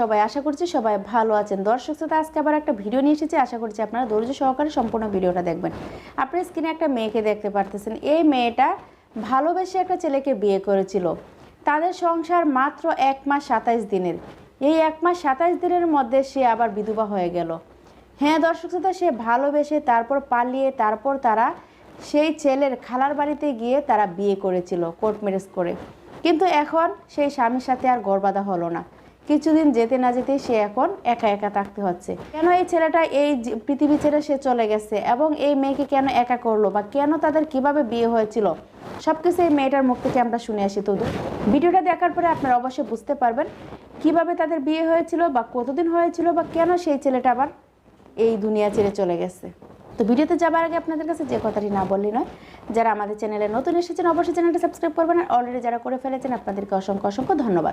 সবাই আশা করছি সবাই ভালো আছেন। দর্শক শ্রোতা, আজকে আবার একটা ভিডিও নিয়ে এসেছি। আশা করছি আপনারা ধৈর্য সহকারে সম্পূর্ণ ভিডিওটা দেখবেন। আপনার স্ক্রিনে একটা মেয়েকে দেখতে পারতেছেন। এই মেয়েটা ভালোবেসে একটা ছেলেকে বিয়ে করেছিল। তাদের সংসার মাত্র এক মাস সাতাইশ দিনের। এই এক মাস সাতাইশ দিনের মধ্যে সে আবার বিধবা হয়ে গেল। হ্যাঁ দর্শক শ্রোতা, সে ভালোবেসে তারপর পালিয়ে, তারপর তারা সেই ছেলের খালার বাড়িতে গিয়ে তারা বিয়ে করেছিল, কোর্ট ম্যারেজ করে। কিন্তু এখন সেই স্বামীর সাথে আর গড়বাধা হলো না। কিছুদিন যেতে না যেতে সে এখন একা একা থাকতে হচ্ছে। কেন এই ছেলেটা, এই পৃথিবী ছেড়ে সে চলে গেছে এবং এই মেয়েকে কেন একা করল বা কেন তাদের কীভাবে বিয়ে হয়েছিল? সবকিছু এই মেয়েটার মুখ থেকে আমরা শুনে আসি তো ভিডিওটা দেখার পরে আপনারা অবশ্যই বুঝতে পারবেন কীভাবে তাদের বিয়ে হয়েছিল বা কতদিন হয়েছিল বা কেন সেই ছেলেটা আবার এই দুনিয়া ছেড়ে চলে গেছে। তো ভিডিওতে যাবার আগে আপনাদের কাছে যে কথাটি না বললি নয় যারা আমাদের চ্যানেলে নতুন এসেছেন অবশ্যই চ্যানেলটা সাবস্ক্রাইব করবেন আর অলরেডি যারা করে ফেলেছেন আপনাদেরকে অসংখ্য অসংখ্য ধন্যবাদ।